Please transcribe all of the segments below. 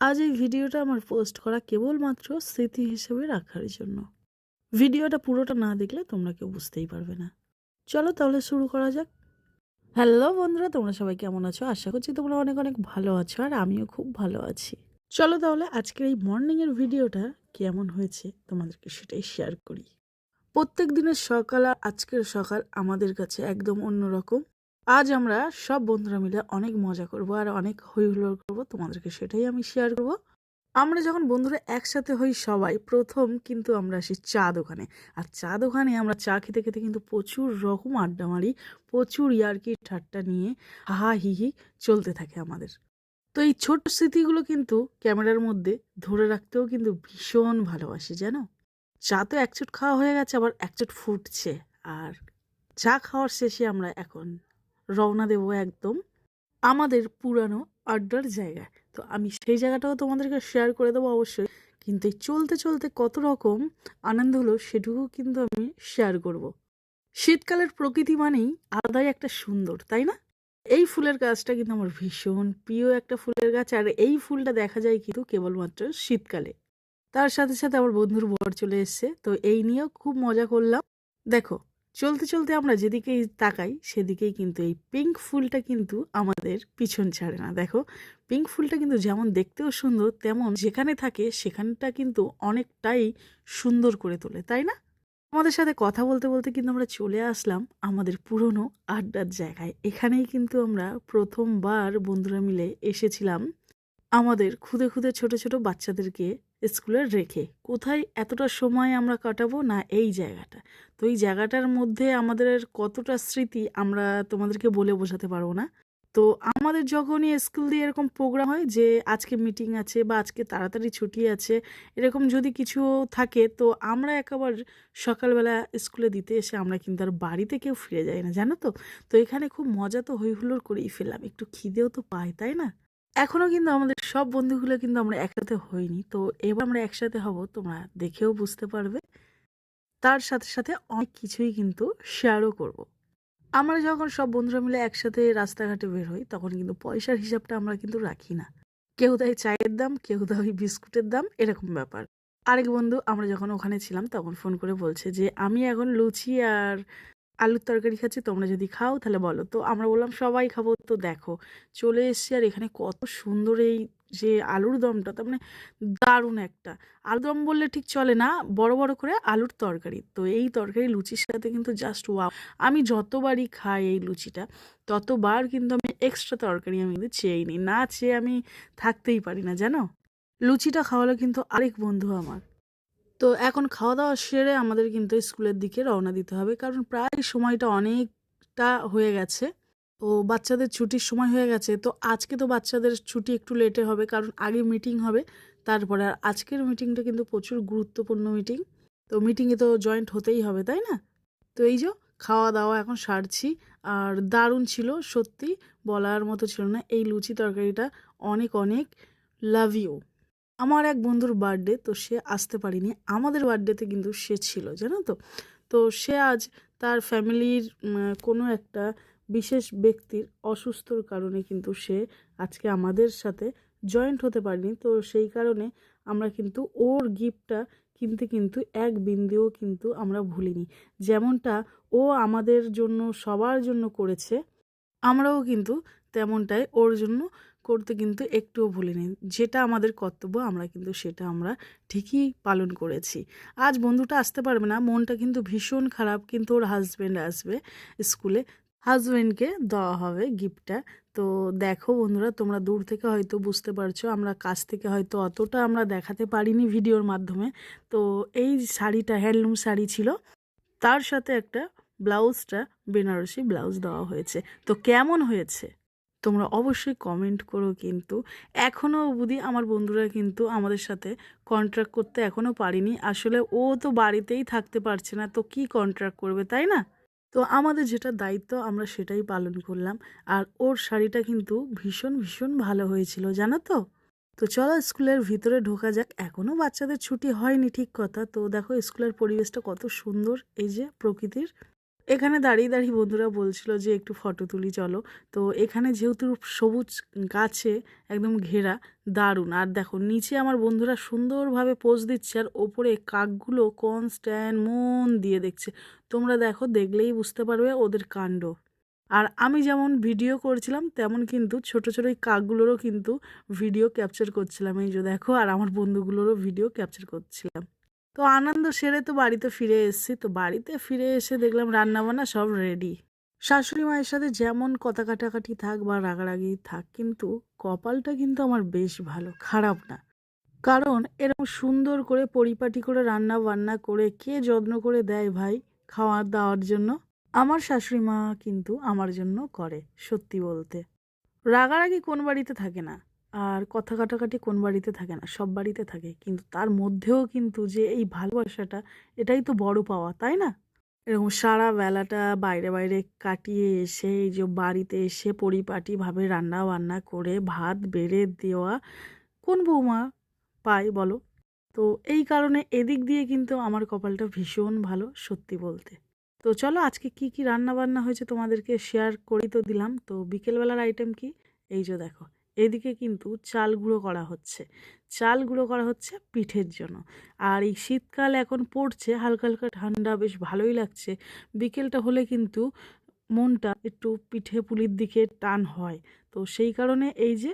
আজ এই ভিডিওটা আমার পোস্ট করা কেবলমাত্র স্মৃতি হিসেবে রাখার জন্য। ভিডিওটা পুরোটা না দেখলে তোমরা কেউ বুঝতেই পারবে না। চলো তাহলে শুরু করা যাক। হ্যালো বন্ধুরা, তোমরা সবাই কেমন আছো? আশা করছি তোমরা অনেক অনেক ভালো আছো আর আমিও খুব ভালো আছি। চলো তাহলে আজকের এই মর্নিংয়ের ভিডিওটা কেমন হয়েছে তোমাদেরকে সেটাই শেয়ার করি। প্রত্যেক দিনের সকাল আর আজকের সকাল আমাদের কাছে একদম অন্যরকম। আজ আমরা সব বন্ধুরা মিলে অনেক মজা করব আর অনেক হই হুল্লোড় করব। তোমাদেরকে সেটাই আমি শেয়ার করব। আমরা যখন বন্ধুরা একসাথে হই সবাই, প্রথম কিন্তু আমরা আসি চা দোকানে। আর চা দোকানে আমরা চা খেতে খেতে কিন্তু প্রচুর রকম আড্ডা মারি, প্রচুর ইয়ার্কি ঠাট্টা নিয়ে হাহা হি হি চলতে থাকে আমাদের। তো এই ছোট স্মৃতিগুলো কিন্তু ক্যামেরার মধ্যে ধরে রাখতেও কিন্তু ভীষণ ভালোবাসি, জানো? চা তো একচোট খাওয়া হয়ে গেছে, আবার একচোট ফুটছে। আর চা খাওয়ার শেষে আমরা এখন রওনা দেব একদম আমাদের পুরানো আড্ডার জায়গায়। তো আমি সেই জায়গাটাও তোমাদেরকে শেয়ার করে দেবো অবশ্যই। কিন্তু এই চলতে চলতে কত রকম আনন্দ হলো সেটুকু কিন্তু আমি শেয়ার করব। শীতকালের প্রকৃতি মানেই আলাদাই একটা সুন্দর, তাই না? এই ফুলের গাছটা কিন্তু আমার ভীষণ প্রিয় একটা ফুলের গাছ, আর এই ফুলটা দেখা যায় কিন্তু কেবলমাত্র শীতকালে। তার সাথে সাথে আমার বন্ধুর বর চলে এসছে, তো এই নিয়েও খুব মজা করলাম। দেখো চলতে চলতে আমরা যেদিকেই তাকাই, সেদিকেই কিন্তু এই পিঙ্ক ফুলটা কিন্তু আমাদের পিছন ছাড়ে না। দেখো পিঙ্ক ফুলটা কিন্তু যেমন দেখতেও সুন্দর, তেমন যেখানে থাকে, সেখানটা কিন্তু অনেকটাই সুন্দর করে তোলে, তাই না? আমাদের সাথে কথা বলতে বলতে কিন্তু আমরা চলে আসলাম আমাদের পুরনো আড্ডার জায়গায়। এখানেই কিন্তু আমরা প্রথমবার বন্ধুরা মিলে এসেছিলাম আমাদের খুদে খুদে ছোট ছোট বাচ্চাদেরকে স্কুলে রেখে। কোথায় এতটা সময় আমরা কাটাবো না এই জায়গাটা? তো এই জায়গাটার মধ্যে আমাদের কতটা স্মৃতি আমরা তোমাদেরকে বলে বোঝাতে পারব না। তো আমাদের যখনই স্কুল দিয়ে এরকম প্রোগ্রাম হয় যে আজকে মিটিং আছে বা আজকে তাড়াতাড়ি ছুটি আছে, এরকম যদি কিছু থাকে তো আমরা একেবার সকালবেলা স্কুলে দিতে এসে আমরা কিন্তু আর বাড়িতে কেউ ফিরে যাই না, জানো তো? তো এখানে খুব মজা তো হই হুল্লোড় করেই ফেললাম। একটু খিদেও তো পাই তাই না? এখনও কিন্তু আমাদের সব বন্ধুগুলো কিন্তু আমরা একসাথে হইনি। তো এবার আমরা একসাথে হব, তোমরা দেখেও বুঝতে পারবে। তার সাথে সাথে অনেক কিছুই কিন্তু শেয়ারও করব। আমরা যখন সব বন্ধুরা মিলে একসাথে রাস্তাঘাটে বের হই, তখন কিন্তু পয়সার হিসাবটা আমরা কিন্তু রাখি না। কেউ দেয় চায়ের দাম, কেউ দেয় বিস্কুটের দাম, এরকম ব্যাপার। আরেক বন্ধু, আমরা যখন ওখানে ছিলাম, তখন ফোন করে বলছে যে, আমি এখন লুচি আর আলুর তরকারি খাচ্ছি, তোমরা যদি খাও তাহলে বলো। তো আমরা বললাম, সবাই খাব। তো দেখো, চলে এসছি আর এখানে কত সুন্দর এই যে আলুর দমটা, তার মানে দারুণ একটা। আলুর দম বললে ঠিক চলে না, বড় বড় করে আলুর তরকারি। তো এই তরকারি লুচির সাথে কিন্তু জাস্ট ওয়াও আমি যতবারই খাই এই লুচিটা, ততবার কিন্তু আমি এক্সট্রা তরকারি আমি কিন্তু চেয়েই নিই। না চেয়ে আমি থাকতেই পারি না, জানো? লুচিটা খাওয়ালো কিন্তু আরেক বন্ধু আমার। তো এখন খাওয়া দাওয়া সেরে আমাদের কিন্তু স্কুলের দিকে রওনা দিতে হবে। কারণ প্রায় সময়টা অনেকটা হয়ে গেছে। তো বাচ্চাদের ছুটির সময় হয়ে গেছে। তো আজকে তো বাচ্চাদের ছুটি একটু লেটে হবে। কারণ আগে মিটিং হবে। তারপরে আর আজকের মিটিংটা কিন্তু প্রচুর গুরুত্বপূর্ণ মিটিং তো মিটিংয়ে তো জয়েন্ট হতেই হবে, তাই না? তো এই যে খাওয়া দাওয়া এখন সারছি। আর দারুণ ছিল, সত্যি বলার মতো ছিল না। এই লুচি তরকারিটা অনেক অনেক লাভ ইউ আমার এক বন্ধুর বার্থডে তো সে আসতে পারিনি। আমাদের বার্থডেতে কিন্তু সে ছিল, জানো তো? তো সে আজ তার ফ্যামিলির কোনো একটা বিশেষ ব্যক্তির অসুস্থর কারণে কিন্তু সে আজকে আমাদের সাথে জয়েন্ট হতে পারেনি। তো সেই কারণে আমরা কিন্তু ওর গিফটটা কিনতে কিন্তু এক বিন্দুও কিন্তু আমরা ভুলিনি। যেমনটা ও আমাদের জন্য, সবার জন্য করেছে, আমরাও কিন্তু তেমনটাই ওর জন্য করতে কিন্তু একটুও ভুলিনি। যেটা আমাদের কর্তব্য, আমরা কিন্তু সেটা আমরা ঠিকই পালন করেছি। আজ বন্ধুটা আসতে পারবে না, মনটা কিন্তু ভীষণ খারাপ, কিন্তু ওর হাজব্যান্ড আসবে স্কুলে। হাজব্যান্ডকে দেওয়া হবে গিফটটা তো দেখো বন্ধুরা, তোমরা দূর থেকে হয়তো বুঝতে পারছ, আমরা কাছ থেকে হয়তো অতটা আমরা দেখাতে পারিনি ভিডিওর মাধ্যমে। তো এই শাড়িটা হ্যান্ডলুম শাড়ি ছিল। তার সাথে একটা ব্লাউজটা, বেনারসি ব্লাউজ দেওয়া হয়েছে। তো কেমন হয়েছে? তোমরা অবশ্যই কমেন্ট করো কিন্তু। এখনও অবধি আমার বন্ধুরা কিন্তু আমাদের সাথে কন্ট্রাক্ট করতে এখনও পারিনি। আসলে ও তো বাড়িতেই থাকতে পারছে না, তো কি কন্ট্রাক্ট করবে, তাই না? তো আমাদের যেটা দায়িত্ব, আমরা সেটাই পালন করলাম। আর ওর শাড়িটা কিন্তু ভীষণ ভীষণ ভালো হয়েছিল, জানো তো? তো চলো স্কুলের ভিতরে ঢোকা যাক। এখনও বাচ্চাদের ছুটি হয়নি, ঠিক কথা। তো দেখো স্কুলের পরিবেশটা কত সুন্দর, এই যে প্রকৃতির। এখানে দাঁড়িয়ে দাঁড়িয়ে বন্ধুরা বলছিল যে একটু ফটো তুলি, চলো। তো এখানে যেহেতু সবুজ গাছে একদম ঘেরা, দারুণ। আর দেখো, নিচে আমার বন্ধুরা সুন্দরভাবে পোজ দিচ্ছে আর ওপরে কাকগুলো কনস্ট্যান্ট মন দিয়ে দেখছে। তোমরা দেখো, দেখলেই বুঝতে পারবে ওদের কাণ্ড। আর আমি যেমন ভিডিও করছিলাম, তেমন কিন্তু ছোট ছোট এই কাকগুলোরও কিন্তু ভিডিও ক্যাপচার করছিলাম। এই যে দেখো, আর আমার বন্ধুগুলোরও ভিডিও ক্যাপচার করছিলাম। তো আনন্দ সেরে তো বাড়িতে ফিরে এসেছি। তো বাড়িতে ফিরে এসে দেখলাম রান্নাবান্না সব রেডি শাশুড়ি মায়ের সাথে যেমন কথা কাটাকাটি থাক বা রাগারাগি থাক, কিন্তু কপালটা কিন্তু আমার বেশ ভালো, খারাপ না। কারণ এরকম সুন্দর করে পরিপাটি করে রান্না বান্না করে কে যত্ন করে দেয় ভাই খাওয়া দাওয়ার জন্য? আমার শাশুড়ি মা কিন্তু আমার জন্য করে, সত্যি বলতে। রাগারাগি কোন বাড়িতে থাকে না। আর কথা কাটাকাটি কোন বাড়িতে থাকে না, সব বাড়িতে থাকে। কিন্তু তার মধ্যেও কিন্তু যে এই ভালোবাসাটা, এটাই তো বড় পাওয়া, তাই না? এরকম সারা বেলাটা বাইরে বাইরে কাটিয়ে এসে, এই যে বাড়িতে এসে পরিপাটিভাবে রান্না বান্না করে, ভাত বেড়ে দেওয়া, কোন বৌমা পায় বলো? তো এই কারণে এদিক দিয়ে কিন্তু আমার কপালটা ভীষণ ভালো, সত্যি বলতে। তো চলো আজকে কি কি রান্না বান্না হয়েছে তোমাদেরকে শেয়ার করি তো দিলাম। তো বিকেলবেলার আইটেম কি? এই যে দেখো এদিকে কিন্তু চাল গুঁড়ো করা হচ্ছে। চাল গুঁড়ো করা হচ্ছে পিঠের জন্য। আর এই শীতকাল এখন পড়ছে, হালকা হালকা ঠান্ডা, বেশ ভালোই লাগছে। বিকেলটা হলে কিন্তু মনটা একটু পিঠে পুলির দিকে টান হয়। তো সেই কারণে এই যে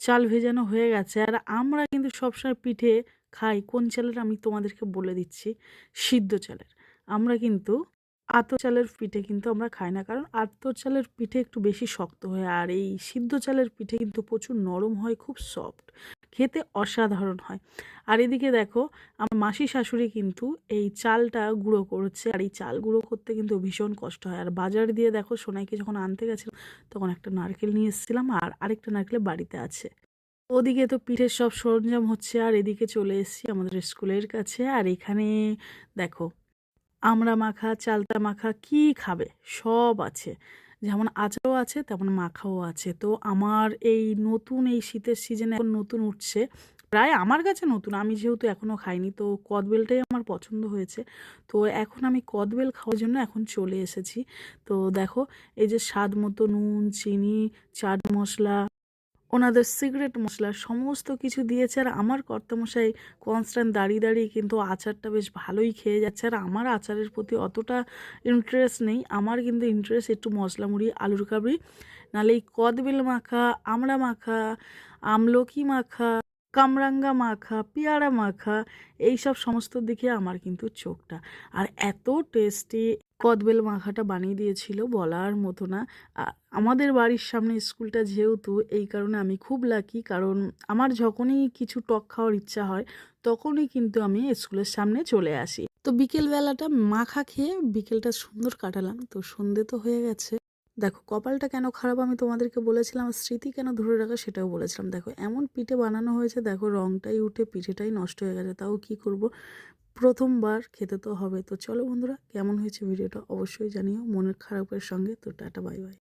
চাল ভেজানো হয়ে গেছে। আর আমরা কিন্তু সবসময় পিঠে খাই। কোন চালের আমি তোমাদেরকে বলে দিচ্ছি? সিদ্ধ চালের। আমরা কিন্তু আতর চালের পিঠে কিন্তু আমরা খাই না। কারণ আতর চালের পিঠে একটু বেশি শক্ত হয় আর এই সিদ্ধ চালের পিঠে কিন্তু প্রচুর নরম হয়, খুব সফট খেতে অসাধারণ হয়। আর এদিকে দেখো, আমার মাসি শাশুড়ি কিন্তু এই চালটা গুঁড়ো করছে আর এই চাল গুঁড়ো করতে কিন্তু ভীষণ কষ্ট হয়। আর বাজার দিয়ে দেখো, সোনাইকে যখন আনতে গেছিলাম, তখন একটা নারকেল নিয়ে এসেছিলাম আর আরেকটা নারকেল বাড়িতে আছে। ওদিকে তো পিঠের সব সরঞ্জাম হচ্ছে আর এদিকে চলে এসেছি আমাদের স্কুলের কাছে। আর এখানে দেখো আমড়া মাখা, চালতা মাখা কি খাবে? সব আছে। যেমন আচারও আছে, তেমন মাখাও আছে। তো আমার এই নতুন এই শীতের সিজনে এখন নতুন উঠছে। প্রায় আমার কাছে নতুন, আমি যেহেতু এখনও খাইনি, তো কদবেলটাই আমার পছন্দ হয়েছে। তো এখন আমি কদবেল খাওয়ার জন্য এখন চলে এসেছি। তো দেখো, এই যে স্বাদ মতো নুন, চিনি, চাট মশলা ওনাদের সিগারেট, মশলা সমস্ত কিছু দিয়েছে। আর আমার কর্তামশাই কনস্ট্যান্ট দাঁড়িয়ে দাঁড়িয়ে কিন্তু আচারটা বেশ ভালোই খেয়ে যাচ্ছে। আর আমার আচারের প্রতি অতটা ইন্টারেস্ট নেই। আমার কিন্তু ইন্টারেস্ট একটু মশলা মুড়ি, আলুর কাবড়ি, নাহলে এই কদবেল মাখা, আমড়া মাখা, আমলকি মাখা, কামরাঙ্গা মাখা, পেয়ারা মাখা এই সব সমস্ত দিকে আমার কিন্তু চোখটা। আর এত টেস্টি কদবেল মাখাটা বানিয়ে দিয়েছিল, বলার মতো না। আমাদের বাড়ির সামনে স্কুলটা যেহেতু, এই কারণে আমি খুব লাকি কারণ আমার যখনই কিছু টক খাওয়ার ইচ্ছা হয়, তখনই কিন্তু আমি স্কুলের সামনে চলে আসি। তো বিকেলবেলাটা মাখা খেয়ে বিকেলটা সুন্দর কাটালাম। তো সন্ধে তো হয়ে গেছে। দেখো, কপালটা কেন খারাপ আমি তোমাদেরকে বলেছিলাম স্মৃতি কেন ধরে রাখা সেটাও বলেছিলাম। দেখো, এমন পিঠে বানানো হয়েছে, দেখো, রংটাই উঠে পিঠেটাই নষ্ট হয়ে গেছে, তাও কি করব? প্রথমবার খেতে তো হবে। তো চলো বন্ধুরা, কেমন হয়েছে ভিডিওটা অবশ্যই জানিও। মনের খারাপের সঙ্গে। তো টাটা, বাই বাই।